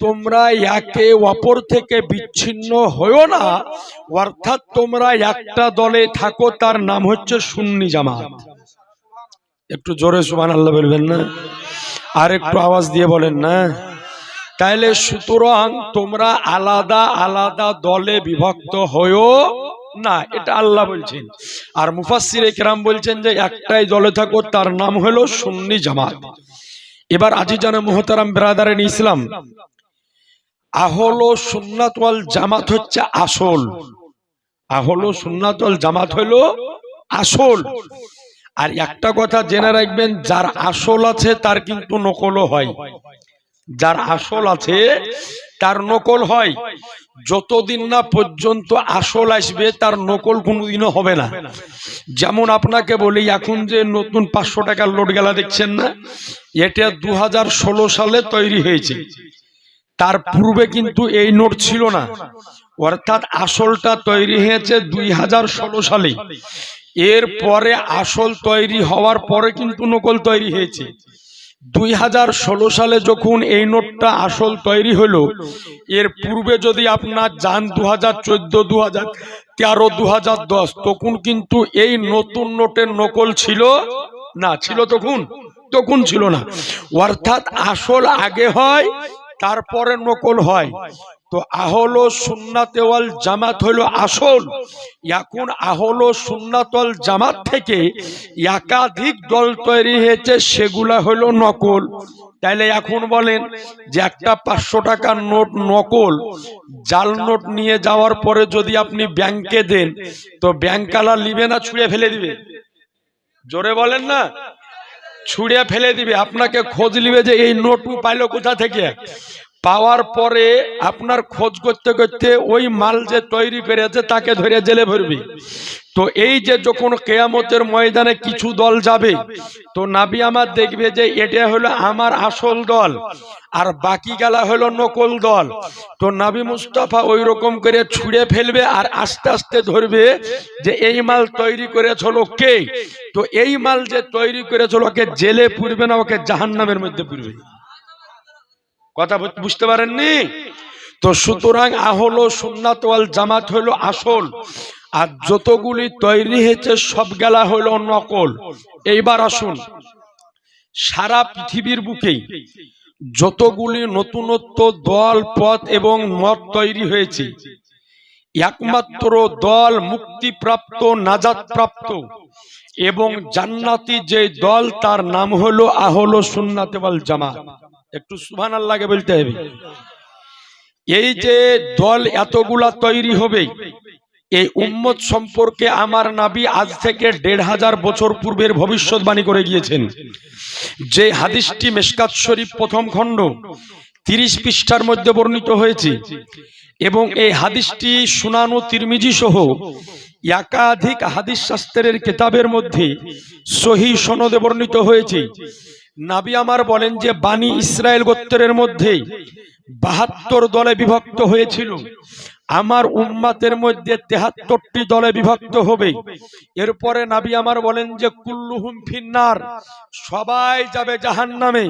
তোমরা একে অপর থেকে বিচ্ছিন্ন হয়েও না। অর্থাৎ তোমরা একটা দলে থাকো, তার নাম হচ্ছে সুন্নি জামাত। একটু জোরে সুবান আল্লাহ বলবেন না? আর একটু আওয়াজ দিয়ে বলেন না? তাইলে সুতরাং তোমরা আলাদা আলাদা দলে বিভক্ত হয়েও না, এটা আল্লাহ বলছেন। আর মুফাসসির একরাম বলছেন যে, একটাই দলে থাকো, তার নাম হলো সুন্নি জামাত। এবার আজি জানা মোহতারাম ব্রাদারেন ইসলাম আহলো সুন্নাত ওয়াল জামাত হচ্ছে আসল। আহলো সুন্নাত জামাত হলো আসল। আর একটা কথা জেনে রাখবেন, যার আসল আছে তার কিন্তু নকলও হয়। যার আসল আছে তার নকল হয়। যতদিন না পর্যন্ত আসল আসবে, তার নকল কোনোদিনও হবে না। যেমন আপনাকে বলি, এখন যে নতুন পাঁচশো টাকার লোড গেলা দেখছেন না, এটা দু হাজার ষোলো সালে তৈরি হয়েছে। তার পূর্বে কিন্তু এই নোট ছিল না। অর্থাৎ আসলটা তৈরি হয়েছে দুই হাজার ষোলো সালে। এর পরে আসল তৈরি হওয়ার পরে কিন্তু নকল তৈরি হয়েছে। দুই হাজার ষোলো সালে যখন এই নোটটা আসল তৈরি হলো, এর পূর্বে যদি আপনার যান দু হাজার চোদ্দ দু হাজার তেরো দু হাজার দশ, তখন কিন্তু এই নতুন নোটের নকল ছিল না, ছিল তখন তখন ছিল না। অর্থাৎ আসল আগে হয় তারপরে নকল হয়। তো আহলো সুন্নাতেওয়াল জামাত হলো আসল। এখন আহলো সুন্নাতল জামাত থেকে একাধিক দল তৈরি হয়েছে, সেগুলা হলো নকল। তাইলে এখন বলেন যে একটা পাঁচশো টাকার নোট নকল, জাল নোট নিয়ে যাওয়ার পরে যদি আপনি ব্যাংকে দেন, তো ব্যাংকালা নিবে না ছুঁড়ে ফেলে দিবে? জোরে বলেন না? ছুঁড়ে ফেলে দিবে। আপনাকে খোঁজ নিবে যে এই নোট পাইলো কোথা থেকে? পাওয়ার পরে আপনার খোঁজ করতে করতে ওই মাল যে তৈরি করেছে তাকে ধরে জেলে ভরবে। তো এই যে যখন কেয়ামতের ময়দানে কিছু দল যাবে, তো নাবি আমার দেখবে যে এটা হলো আমার আসল দল, আর বাকি গেলা হলো নকল দল। তো নাবি মুস্তাফা ওই রকম করে ছুঁড়ে ফেলবে আর আস্তে আস্তে ধরবে যে এই মাল তৈরি করেছিল কে? তো এই মাল যে তৈরি করেছিল ওকে জেলে পুরবে না, ওকে জাহান্নামের মধ্যে পুরবে। কথা বুঝতে পারেননি? তো সুতরাং আহলো সুন্নাত ওয়াল জামাত হলো আসল, আর যতগুলি তৈরি হয়েছে সব গেলা হলো নকল এইবার আসুন, সারা পৃথিবীর বুকেই যতগুলি নতুনত্ব দল, পথ এবং মত তৈরি হয়েছে, একমাত্র দল মুক্তিপ্রাপ্ত নাজাত প্রাপ্ত এবং জান্নাতি যে দল, তার নাম হলো আহলো সুন্নাতে ওয়াল জামাত। একটু সুবহান আল্লাহকে বলতে হবে। এই যে দল এতগুলা তৈরি হবে, এই উম্মত সম্পর্কে আমার নাবি আজ থেকে দেড় হাজার বছর পূর্বের ভবিষ্যৎবাণী করে গিয়েছেন। যে হাদিসটি মেশকাত শরীফ প্রথম খণ্ড তিরিশ পৃষ্ঠার মধ্যে বর্ণিত হয়েছে এবং এই হাদিসটি সুনানু তিরমিজি সহ একাধিক হাদিস শাস্ত্রের কেতাবের মধ্যে সহি সনদে বর্ণিত হয়েছে। নাবি আমার বলেন যে বাণী ইসরায়েল গোত্রের মধ্যে বাহাত্তর দলে বিভক্ত হয়েছিল। আমার উম্মাতের মধ্যে তেহাত্তরটি দলে বিভক্ত হবে। এরপরে নাবি আমার বলেন যে, কুল্লুহুম ফিন্নার, সবাই যাবে জাহান্নামে।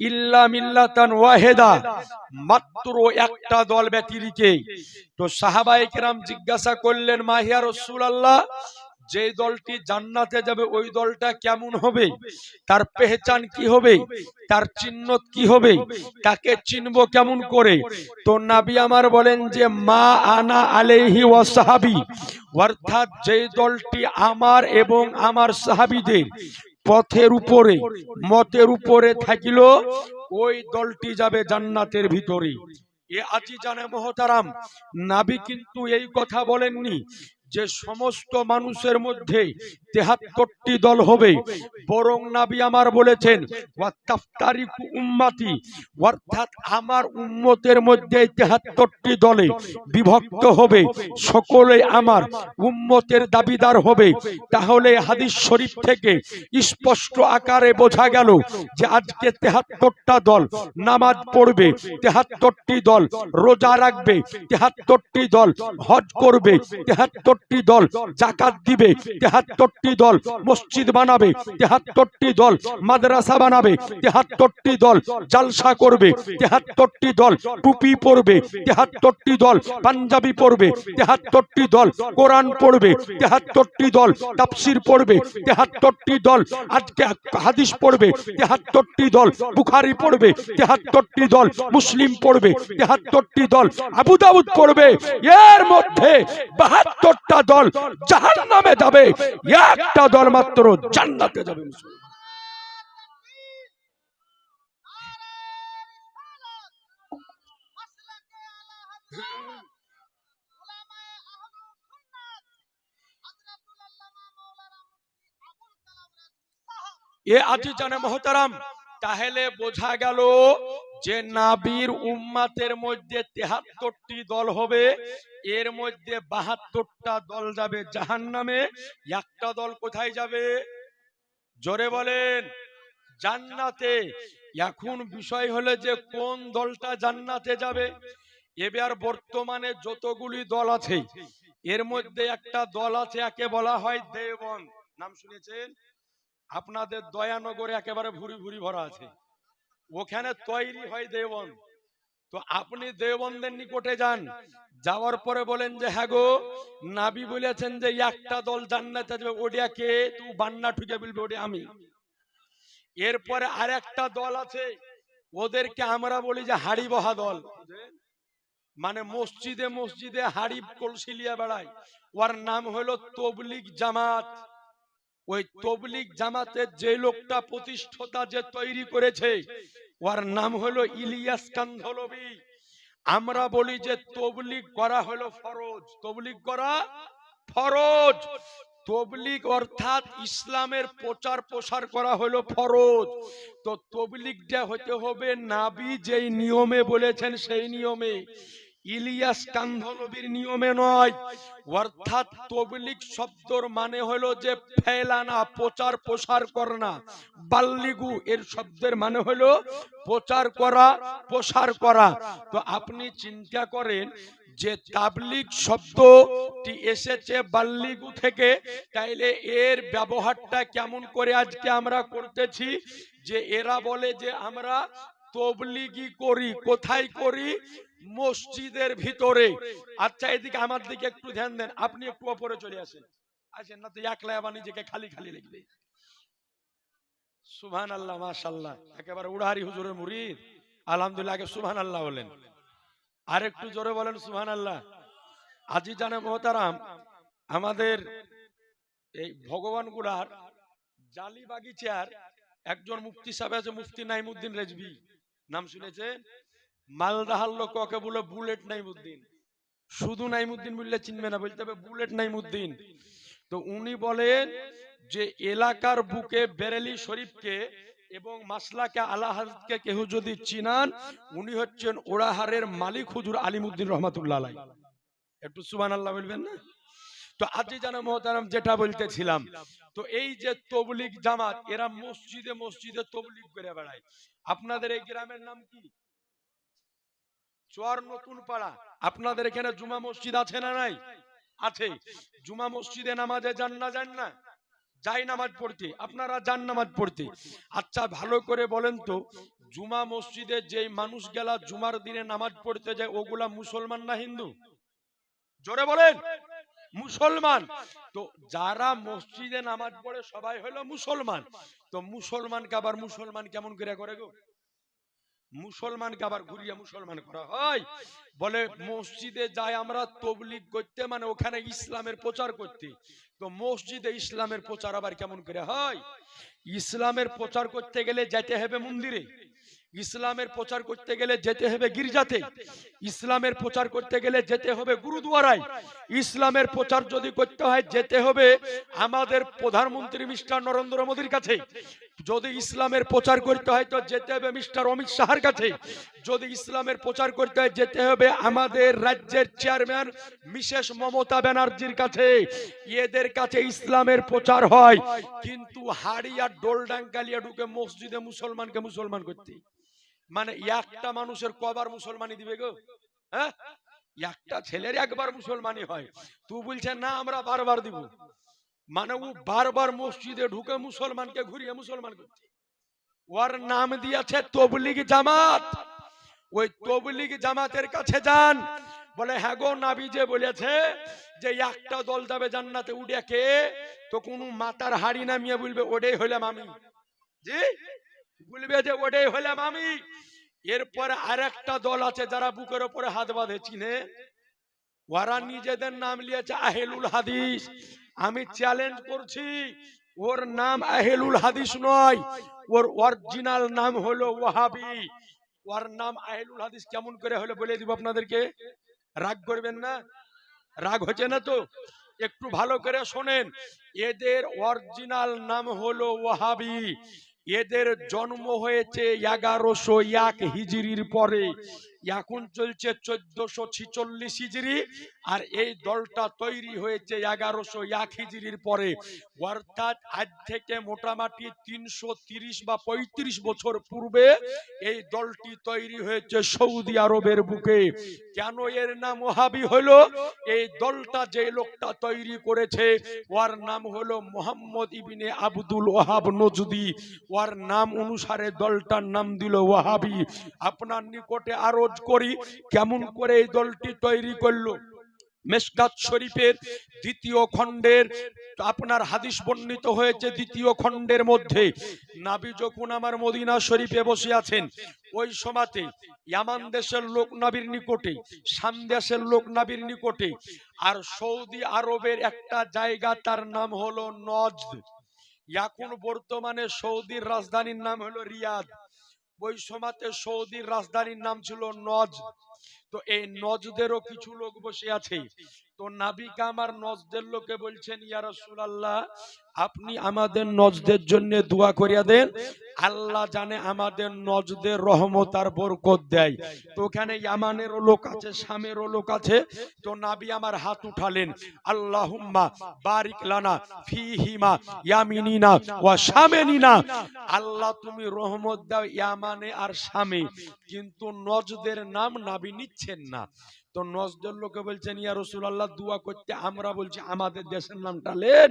ইল্লা মিল্লাতান ওয়াহেদা, মাত্র একটা দল ব্যতিরিকে। তো কেরাম জিজ্ঞাসা করলেন, মাহিয়া রসুল আল্লাহ যে দলটি জান্নাতে যাবে, ওই দলটা কেমন হবে? তার পেহচান কি হবে? তার চিহ্ন কি হবে? তাকে চিনব কেমন করে? তো নাবি আমার বলেন যে, মা আনা আলেহি ও সাহাবি অর্থাৎ যে দলটি আমার এবং আমার সাহাবিদের পথের উপরে, মতের উপরে থাকিল, ওই দলটি যাবে জান্নাতের ভিতরে। এ আজি জানে মহতারাম, নাবি কিন্তু এই কথা বলেননি। যে সমস্ত মানুষের মধ্যে তেহাত্তরটি দল হবে, বরং নাবি আমার বলেছেন উম্মাতি, অর্থাৎ আমার উম্মতের মধ্যে তেহাত্তরটি দলে বিভক্ত হবে, সকলে আমার উম্মতের দাবিদার হবে। তাহলে হাদিস শরীফ থেকে স্পষ্ট আকারে বোঝা গেল যে আজকে তেহাত্তরটা দল নামাজ পড়বে, তেহাত্তরটি দল রোজা রাখবে, তেহাত্তরটি দল হজ করবে, তেহাত্তরটি তেহাত্তরটি দল জাকাত দিবে তেহাত্তরটি দল মসজিদ বানাবে তেহাত্তরটি দল মাদ্রাসা বানাবে তেহাত্তরটি দল জালসা করবে তেহাত্তরটি দল টুপি পরবে তেহাত্তরটি দল পাঞ্জাবি পরবে তেহাত্তরটি দল কোরআন পড়বে তেহাত্তরটি দল তাফসির পড়বে তেহাত্তরটি দল আজকে হাদিস পড়বে তেহাত্তরটি দল বুখারি পড়বে তেহাত্তরটি দল মুসলিম পড়বে তেহাত্তরটি দল আবু দাউদ পড়বে এর মধ্যে বাহাত্তরটা দল জাহান নামে যাবে। একটা দল মাত্র জান্নাতে যাবে এ আজি জানে মহতারাম, তাহলে বোঝা গেল যে নাবির উম্মাতের মধ্যে তেহাত্তরটি দল হবে, এর মধ্যে বাহাত্তরটা দল যাবে জাহান নামে একটা দল কোথায় যাবে? জোরে বলেন, জান্নাতে। এখন বিষয় হলো যে কোন দলটা জান্নাতে যাবে? এবার বর্তমানে যতগুলি দল আছে, এর মধ্যে একটা দল আছে একে বলা হয় দেবন নাম শুনেছেন? আপনাদের দয়ানগরে একেবারে ভুরি ভুরি ভরা আছে। ওখানে তৈরি হয় দেওবন্দ। তো আপনি দেওবন্দের নিকটে যান। যাওয়ার পরে বলেন যে হ্যাঁ গো, নাবি বলেছেন যে, একটা দল জান্নাতে যাবে, ওডিয়া কে? তুই বান্না ঠুকে বলবে ওটা আমি। এরপরে আর একটা দল আছে, ওদেরকে আমরা বলি যে হাড়ি বহা দল। মানে মসজিদে মসজিদে হাড়ি কলসি লিয়া বেড়ায়। ওর নাম হলো তবলিক জামাত। ওই তবলিক জামাতের যে লোকটা প্রতিষ্ঠাতা যে তৈরি করেছে ওর নাম হলো ইলিয়াস কান্ধলবি আমরা বলি যে তবলিক করা হলো ফরজ। তবলিক করা ফরজ। তবলিক অর্থাৎ ইসলামের প্রচার প্রসার করা হলো ফরজ। তো তবলিকটা হতে হবে নাবি যেই নিয়মে বলেছেন সেই নিয়মে। ইলিয়াস কান্ধনবীর নিয়মে নয়। অর্থাৎ তবলিগ শব্দর মানে হলো যে, ফেলানা, প্রচার প্রসার করনা বাল্লিগু এর শব্দের মানে হলো প্রচার করা, প্রসার করা। তো আপনি চিন্তা করেন যে, তাবলিগ শব্দটি এসেছে বাল্লিগু থেকে, তাইলে এর ব্যবহারটা কেমন করে আজকে আমরা করতেছি? যে, এরা বলে যে, আমরা তবলিগি করি, কোথায় করি? মসজিদের ভিতরে। আচ্ছা এদিকে আমার দিকে একটু ধ্যান দেন। আপনি একটু ওপরে চলে আসেন। আসেন না তো, একলা আবার নিজেকে খালি খালি লিখবে সুবহান আল্লাহ মাশাল্লাহ একেবারে উড়াহারি হুজুরের মুরিদ। আলহামদুলিল্লাহ, আগে সুবহান আল্লাহ বলেন। আর একটু জোরে বলেন সুবহান আল্লাহ আজি জানে মহতারাম, আমাদের এই ভগবান গুড়ার জালি বাগিচার একজন মুফতি সাহেব আছে, মুফতি নাইমুদ্দিন রেজবি নাম শুনেছেন? মালদাহার লোক ওকে বলে, বুলেট নাইমুদ্দিন। শুধু নাইমুদ্দিন বললে চিনবে না, বলতে হবে, বুলেট নাইমুদ্দিন। তো উনি বলেন যে, এলাকার বুকে বেরেলি শরীফকে এবং মাসলাকে আলাহাদকে কেউ যদি চিনান, উনি হচ্ছেন ওড়াহারের মালিক হুজুর আলিমুদ্দিন রহমাতুল্লাহ একটু সুবান আল্লাহ বলবেন না? তো আজি জানা মহতারাম, যেটা বলতেছিলাম, তো এই যে তবলিগ জামাত, এরা মসজিদে মসজিদে তবলিগ করে বেড়ায়। আপনাদের এই গ্রামের নাম কি? চর নতুন পাড়া। আপনাদের এখানে জুমা মসজিদ আছে না নাই? আছে। জুমা মসজিদে নামাজে যান না যান না? যাই নামাজ পড়তে, আপনারা যান নামাজ পড়তে। আচ্ছা ভালো করে বলেন তো, জুমা মসজিদে যেই মানুষ গেলা জুমার দিনে নামাজ পড়তে যায়, ওগুলা মুসলমান না হিন্দু? জোরে বলেন, মুসলমান। তো যারা মসজিদে নামাজ পড়ে, সবাই হলো মুসলমান। তো মুসলমানকে আবার মুসলমান কেমন করে করে গো? মুসলমানকে আবার ঘুরিয়ে মুসলমান করা হয়। বলে মসজিদে যায় আমরা তবলিগ করতে মানে ওখানে ইসলামের প্রচার করতে। তো মসজিদে ইসলামের প্রচার আবার কেমন করে হয়? ইসলামের প্রচার করতে গেলে যেতে হবে মন্দিরে। ইসলামের প্রচার করতে গেলে যেতে হবে গির্জাতে। ইসলামের প্রচার করতে গেলে যেতে হবে গুরুদুয়ারায়। ইসলামের প্রচার যদি করতে হয়, যেতে হবে আমাদের প্রধানমন্ত্রী মিস্টার নরেন্দ্র মোদীর কাছে। যদি ইসলামের প্রচার করতে হয়, তো যেতে হবে মিস্টার অমিত শাহর কাছে। যদি ইসলামের প্রচার করতে হয়, যেতে হবে আমাদের রাজ্যের চেয়ারম্যান মিসেস মমতা ব্যানার্জির কাছে। এদের কাছে ইসলামের প্রচার হয়। কিন্তু হাড়ি আর ডোল ডাঙ্কালিয়া ঢুকে মসজিদে মুসলমানকে মুসলমান করতে। মানে একটা মানুষের কবার মুসলমানি দিবে গো। হ্যাঁ? একটা ছেলের একবার মুসলমানি হয়। তুই বলছে, না, আমরা বারবার দিব। মানে ও বারবার মসজিদে ঢুকে মুসলমানকে ঘুরিয়ে মুসলমান ওর নাম দিয়েছে তবলিগ জামাত। ওই তবলিগ জামাতের কাছে যান। বলে হ্যাঁ গো, নাবি যে বলেছে যে একটা দল যাবে জান্নাতে উড়ে কে, তো কোন মাতার হাড়ি নামিয়ে বলবে, ওটাই হইলাম আমি। জি? বলবে যে ওটাই হইলাম আমি। এরপরে আরেকটা দল আছে যারা বুকের উপরে হাত বাঁধে, চিনে? ওরা নিজেদের নাম লিয়েছে আহেলুল হাদিস। আমি চ্যালেঞ্জ করছি, ওর নাম আহেলুল হাদিস নয়, ওর অরিজিনাল নাম হলো ওয়াহাবি। ওর নাম আহেলুল হাদিস কেমন করে হলো বলে দিব আপনাদেরকে? রাগ করবেন না? রাগ হচ্ছে না তো? একটু ভালো করে শোনেন, এদের অরিজিনাল নাম হলো ওয়াহাবি। এদের জন্ম হয়েছে এগারোশো এক হিজরির পরে। এখন চলছে চোদ্দশো ছিচল্লিশ হিজড়ি, আর এই দলটা তৈরি হয়েছে এগারোশো এক হিজড়ির পরে। অর্থাৎ আজ থেকে মোটামুটি তিনশো তিরিশ বা পঁয়ত্রিশ বছর পূর্বে এই দলটি তৈরি হয়েছে সৌদি আরবের বুকে। কেন এর নাম ওহাবি হলো? এই দলটা যে লোকটা তৈরি করেছে, ওর নাম হলো মোহাম্মদ ইবিনে আব্দুল ওহাব নজদি। ওর নাম অনুসারে দলটার নাম দিল ওয়াহাবি আপনার নিকটে আরজ করি কেমন করে এই দলটি তৈরি করল। মেসকাত শরীফের দ্বিতীয় খণ্ডের, আপনার হাদিস বর্ণিত হয়েছে দ্বিতীয় খণ্ডের মধ্যে। নাবি যখন আমার মদিনা শরীফে বসে আছেন, ওই সমাতে ইয়ামান দেশের লোক নাবির নিকটে দেশের লোক নাবির নিকটে, আর সৌদি আরবের একটা জায়গা তার নাম হলো নজদ। এখন বর্তমানে সৌদির রাজধানীর নাম হলো রিয়াদ। ওই সমাতে সৌদির রাজধানীর নাম ছিল নজ। তো এই নজদেরও কিছু লোক বসে আছে। তো নাবিকা আমার নজদের লোকে বলছেন, ইয়া রাসূলুল্লাহ, আপনি আমাদের নজদের জন্য দোয়া করিয়া দেন। আল্লাহ জানে আমাদের নজদের রহমত আর বরকত দেয়। তো ওখানে ইয়ামানেরও লোক আছে, শামেরও লোক আছে। তো নাবি আমার হাত উঠালেন, আল্লাহুম্মা বারিক লানা ফিহিমা ইয়ামিনিনা ওয়া শামেনিনা। আল্লাহ, তুমি রহমত দাও ইয়ামানে আর শামে। কিন্তু নজদের নাম নাবি নিচ্ছেন না। তো নজদের লোকে বলছেন, ইয়া রসুল আল্লাহ দোয়া করতে আমরা বলছি, আমাদের দেশের নামটা লেন।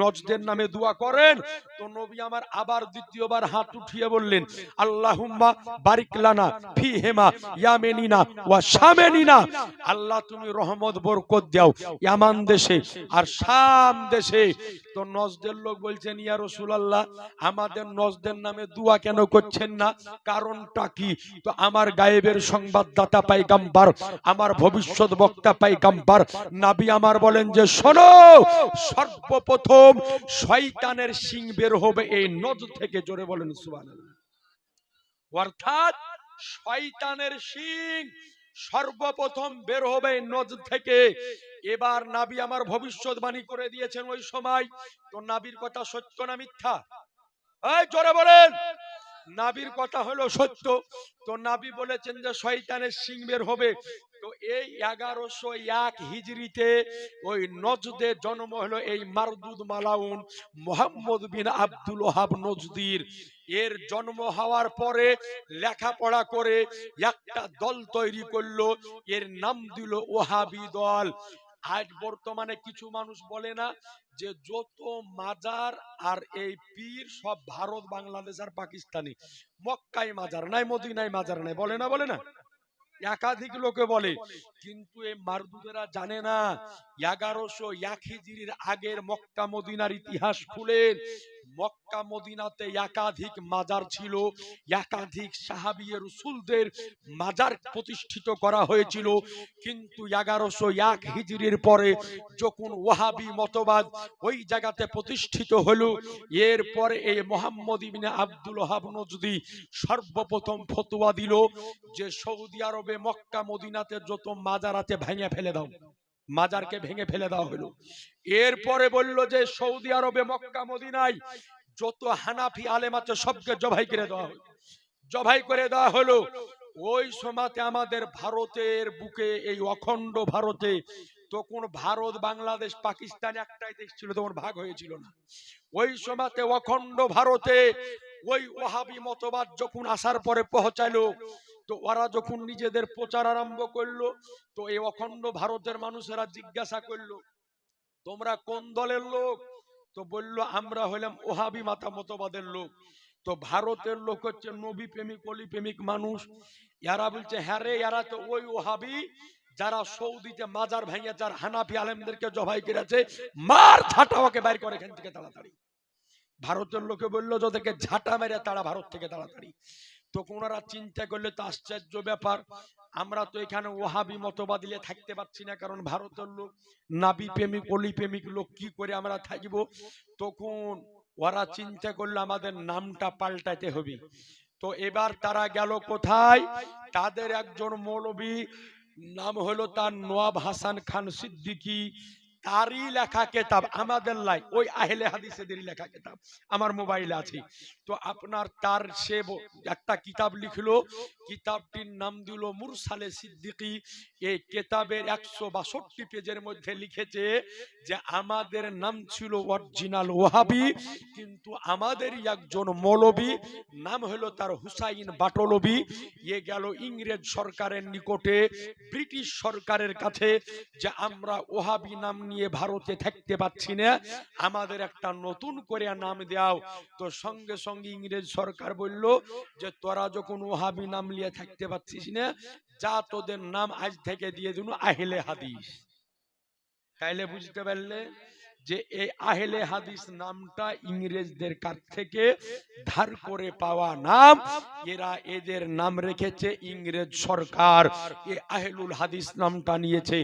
নজদের নামে দোয়া করেন। তো নবী আমার আবার দ্বিতীয়বার হাত উঠিয়ে বললেন, আল্লাহুম্মা বারিক লানা ফি হেমা ইয়ামেনিনা ওয়া শামেনিনা। আল্লাহ, তুমি রহমত, বরকত দাও ইয়ামান দেশে আর শাম দেশে। তো নজদের লোক বলছেন, ইয়া রসুল আল্লাহ আমাদের নজদের নামে দোয়া কেন করছেন না? কারণটা কি? তো আমার গায়েবের সংবাদদাতা, পাইগাম্বার, আমার ভবিষ্যৎ বক্তা পাইগাম্বার নাবি আমার বলেন যে, শোনো, সর্বপ্রথম শয়তানের সিং বের হবে এই নজ থেকে। জোরে বলেন, সুবহানাল্লাহ। অর্থাৎ শয়তানের সিং সর্বপ্রথম বের হবে থেকে। এবার নাবি আমার ভবিষ্যৎবাণী করে দিয়েছেন ওই সময়। তো নাবির কথা সত্য না মিথ্যা? জোরে বলেন। নাবির কথা হলো সত্য। তো নাবি বলেছেন যে, শয়তানের সিং বের হবে। তো এই এগারোশো এক হিজড়িতে ওই নজদে জন্ম হলো এই মারদুদ মালাউন মোহাম্মদ বিন আব্দুল ওহাব নজদির। এর জন্ম হওয়ার পরে লেখাপড়া করে একটা দল তৈরি করল, এর নাম দিল ওহাবি দল। আজ বর্তমানে কিছু মানুষ বলে না যে যত মাজার আর এই পীর সব ভারত, বাংলাদেশ আর পাকিস্তানি। মক্কাই মাজার নাই মদিনাই মাজার নাই। বলে না বলে না? একাধিক লোকে বলে, কিন্তু এই মারদুদেরা জানে না, এগারোশো এক হিজড়ির আগের মক্কা, মদিনার ইতিহাস খুলেন মক্কা মদিনাতে একাধিক মাজার ছিল, একাধিক সাহাবিয়ে রসুলদের মাজার প্রতিষ্ঠিত করা হয়েছিল। কিন্তু এগারোশো এক হিজড়ির পরে যখন ওয়াহাবি মতবাদ ওই জায়গাতে প্রতিষ্ঠিত হলো, এরপরে এই মোহাম্মদ ইবিনে আব্দুল ওহাব নজদি সর্বপ্রথম ফতোয়া দিল যে সৌদি আরবে মক্কা মদিনাতে যত মাজার আছে ভেঙে ফেলে দাও। মাজারকে ভেঙে ফেলে দেওয়া হলো। এরপরে বলল যে, সৌদি আরবে মক্কা, মদিনায় যত হানাফি আলেম আছে সবকে জবাই করে দেওয়া হলো। জবাই করে দেওয়া হলো। ওই সময়তে আমাদের ভারতের বুকে এই অখণ্ড ভারতে তখন ভারত, বাংলাদেশ, পাকিস্তান একটাই দেশ ছিল, তখন ভাগ হয়েছিল না। ওই সময়তে অখণ্ড ভারতে ওই ওহাবি মতবাদ যখন আসার পরে পৌঁছালো তো ওরা যখন নিজেদের প্রচার আরম্ভ করল, তো এই অখণ্ড ভারতের মানুষেরা জিজ্ঞাসা করল, তোমরা কোন দলের লোক? তো বলল, আমরা হলাম ওহাবি মাতা মতবাদের লোক। তো ভারতের লোক হচ্ছে নবী প্রেমিক, অলি প্রেমিক মানুষ। এরা বলছে হ্যাঁ রে, এরা তো ওই ওহাবি যারা সৌদিতে মাজার ভেঙে যার হানাফি আলেমদেরকে জবাই করেছে, মার ঝাঁটা ওকে বাইর করে এখান থেকে তাড়াতাড়ি। ভারতের লোকে বলল যে ওদেরকে ঝাঁটা মেরে তারা ভারত থেকে তাড়াতাড়ি। তখন ওরা চিন্তা করলে তো আশ্চর্য ব্যাপার। আমরা তো এখানে ওহাবি মতবাদিলে থাকতে পারছি না, কারণ ভারতের লোক নাবি প্রেমিক অলি প্রেমিক লোক কি করে আমরা থাকব? তখন ওরা চিন্তা করল আমাদের নামটা পাল্টাতে হবে। তো এবার তারা গেল কোথায়? তাদের একজন মৌলবী, নাম হলো তার নোয়াব হাসান খান সিদ্দিকী। তারই লেখা কেতাব আমাদের লাই, ওই আহলে হাদিসেদেরই লেখা কেতাব, আমার মোবাইলে আছে। তো আপনার তার সে একটা কিতাব লিখলো, কিতাবটির নাম দিল মুরসালে সিদ্দিকি। এই কেতাবের একশো বাষট্টি পেজের মধ্যে লিখেছে যে, আমাদের নাম ছিল অরিজিনাল ওহাবি কিন্তু আমাদেরই একজন মৌলবী, নাম হলো তার হুসাইন বাটলবি। এ গেল ইংরেজ সরকারের নিকটে, ব্রিটিশ সরকারের কাছে যে, আমরা ওহাবি নাম নিয়ে ভারতে থাকতে পাচ্ছি না। আমাদের একটা নতুন করে নাম দাও। তো সঙ্গে সঙ্গে ইংরেজ সরকার বলল যে, তোরা যখন ওহাবি নাম নিয়ে থাকতে পাচ্ছিস না, যা তোদের নাম আজ থেকে দিয়ে দিন, আহিলে হাদিস। তাইলে বুঝতে পারলে যে এই আহলে হাদিস নামটা ইংরেজদের কাছ থেকে ধার করে পাওয়া নাম, এরা এদের নাম রেখেছে ইংরেজ সরকার। এ আহলুল হাদিস নামটা নিয়েছে।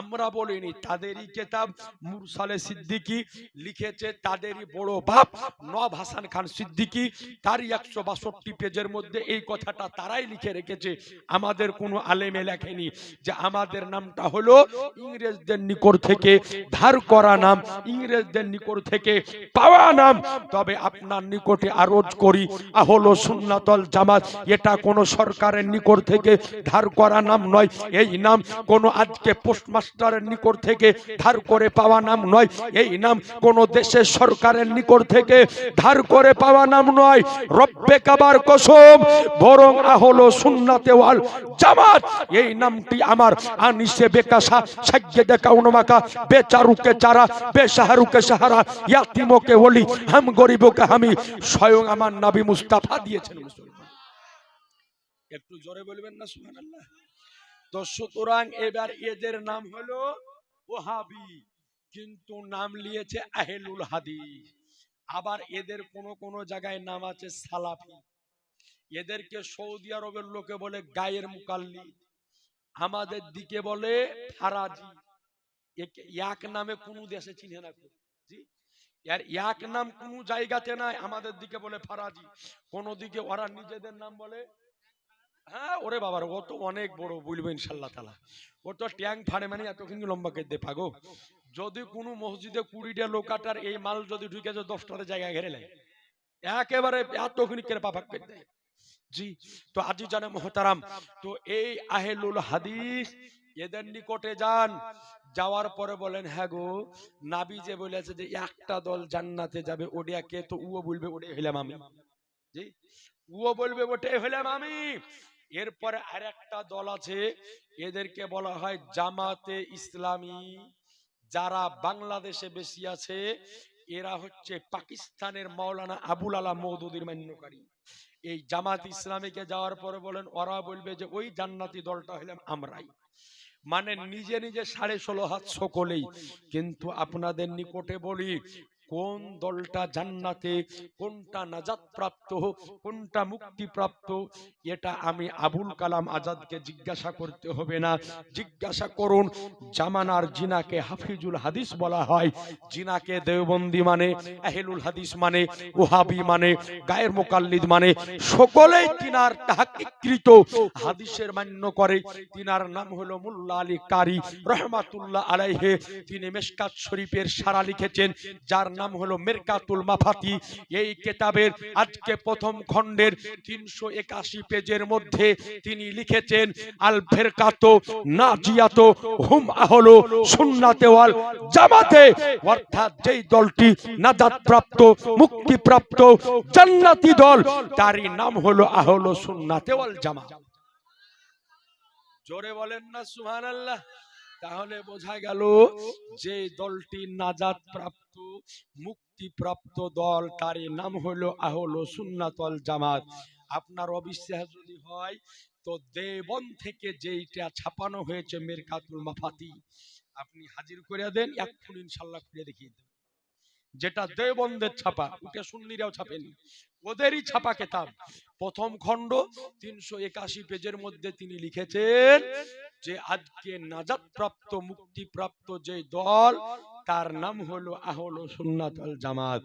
আমরা বলিনি, তাদেরই কেতাব মুরসালে সিদ্দিকী লিখেছে, তাদেরই বড় বাপ নব হাসান খান সিদ্দিকী, তারই একশো বাষট্টি পেজের মধ্যে এই কথাটা তারাই লিখে রেখেছে। আমাদের কোনো আলেমে লেখেনি যে আমাদের নামটা হলো ইংরেজদের নিকট থেকে ধার করা নাম ইংরেজদের নিকট থেকে পাওয়া নাম। তবে আপনার নিকটে আরজ করি, আহলো সুন্নাতল জামাত, এটা কোনো সরকারের নিকট থেকে ধার করা নাম নয়। এই নাম কোনো আজকে পোস্টমাস্টারের নিকট থেকে ধার করে পাওয়া নাম নয়। এই নাম কোনো দেশের সরকারের নিকট থেকে ধার করে পাওয়া নাম নয়। রব্বে কাবার কসম, বরং আহলো সুন্নাতে ওয়াল জামাত। এই নামটি আমার আনিসে বেকাশা সাজ্জেদে কাউনমাকা, বেচারুকে চারা বেসাহারুকে সাহারা, ইয়াতিমকে ওলি, হাম গরিবকে আমি স্বয়ং আমার নবী মুস্তাফা দিয়েছেন একটু জোরে বলবেন না, সুবহানাল্লাহ? তো সুতরাং এবার এদের নাম হলো ওহাবি, কিন্তু নাম নিয়েছে আহেলুল হাদিস। আবার এদের কোন কোন জায়গায় নাম আছে সালাফি। এদেরকে সৌদি আরবের লোকে বলে গায়ের মুকাল্লি আমাদের দিকে বলে ফারাজি। নামে কোন দেশে চিনে না এক নাম জায়গাতে নাই আমাদের দিকে বলে ফারাজি দিকে ওরা নিজেদের নাম বলে হ্যাঁ ওরে বাবার ও তো অনেক বড় বুঝবে ইনশাল্লাহ তালা ও তো ট্যাং ফাড়ে মানে লম্বা পাগো যদি কোনো মসজিদে কুড়িটা লোকাটার এই মাল যদি ঢুকে যায় দশটাতে জায়গায় ঘেরে নেয় একেবারে এতক্ষণ কেড়ে পাপাক কেটে জি? তো আজি জানে মোহতারাম, তো এই আহেলুল হাদিস এদের নিকটে যান। যাওয়ার পরে বলেন হ্যাঁ গো নাবি যে বলেছে যে একটা দল জান্নাতে যাবে, ওডিয়া কে তো উও বলবে, ওটাই হইলাম আমি। জি? উও বলবে, ওটাই হইলাম আমি। এরপরে আরেকটা দল আছে, এদেরকে বলা হয় জামাতে ইসলামী। যারা বাংলাদেশে বেশি আছে, এরা হচ্ছে পাকিস্তানের মাওলানা আবুল আলা মৌদুদির মান্যকারী। এই জামাত ইসলামীকে যাওয়ার পরে বলেন, ওরা বলবে যে ওই জান্নাতি দলটা হইলাম আমরাই। মানে নিজে নিজে সাড়ে ষোলো হাত সকলেই। কিন্তু আপনাদের নিকটে বলি কোন দলটা জান্নাতে, কোনটা নাজাত প্রাপ্ত, কোনটা মুক্তি প্রাপ্ত, এটা আমি আবুল কালাম আজাদকে জিজ্ঞাসা করতে হবে না। জিজ্ঞাসা করুন, জামানার জিনাকে হাফিজুল হাদিস বলা হয়। জিনাকে দেওবন্দি মানে আহেলুল হাদিস মানে ওহাবি মানে গায়ের মোকাল্লিদ মানে সকলেই তিনার তাহাকৃত হাদিসের মান্য করে। তিনার নাম হলো মুল্লা আলী কারি, রহমাতুল্লাহ আলাইহে। তিনি মেশকাত শরীফের সারা লিখেছেন, যার নাম হলো মেরকাতুল মাফাতি। এই কেতাবের আজকে প্রথম খণ্ডের তিনশো একাশি পেজের মধ্যে তিনি লিখেছেন, আল ফেরকাতো নাজিয়াতো হুম আহলো সুন্নাতে ওয়াল জামাতে। অর্থাৎ যেই দলটি নাজাত প্রাপ্ত মুক্তি প্রাপ্ত জান্নাতি দল, তারই নাম হলো আহলো সুন্নাতে ওয়াল জামাত। জোরে বলেন না সুহান আল্লাহ তাহলে বোঝা গেল যে দলটি নাজাদ প্রাপ্ত মুক্তি প্রাপ্ত দল তার নাম হলো আহল সুন্নাতল জামাত। আপনার অবিশ্বাস যদি হয়, তো দেবন থেকে যেইটা ছাপানো হয়েছে মেরকাতুল মাফাতি, আপনি হাজির করে দেন, এক্ষুনি ইনশাল্লাহ খুলে দেখিয়ে দেবেন যেটা দেবন্দের ছাপা ওটা সুন্নিরাও ছাপেনি। ওদেরই ছাপা কেতাব। প্রথম খণ্ড তিনশো একাশি পেজের মধ্যে তিনি লিখেছেন যে আজকে নাজাদ প্রাপ্ত মুক্তি প্রাপ্ত যে দল তার নাম হলো আহলো সুন্নাতল জামাত।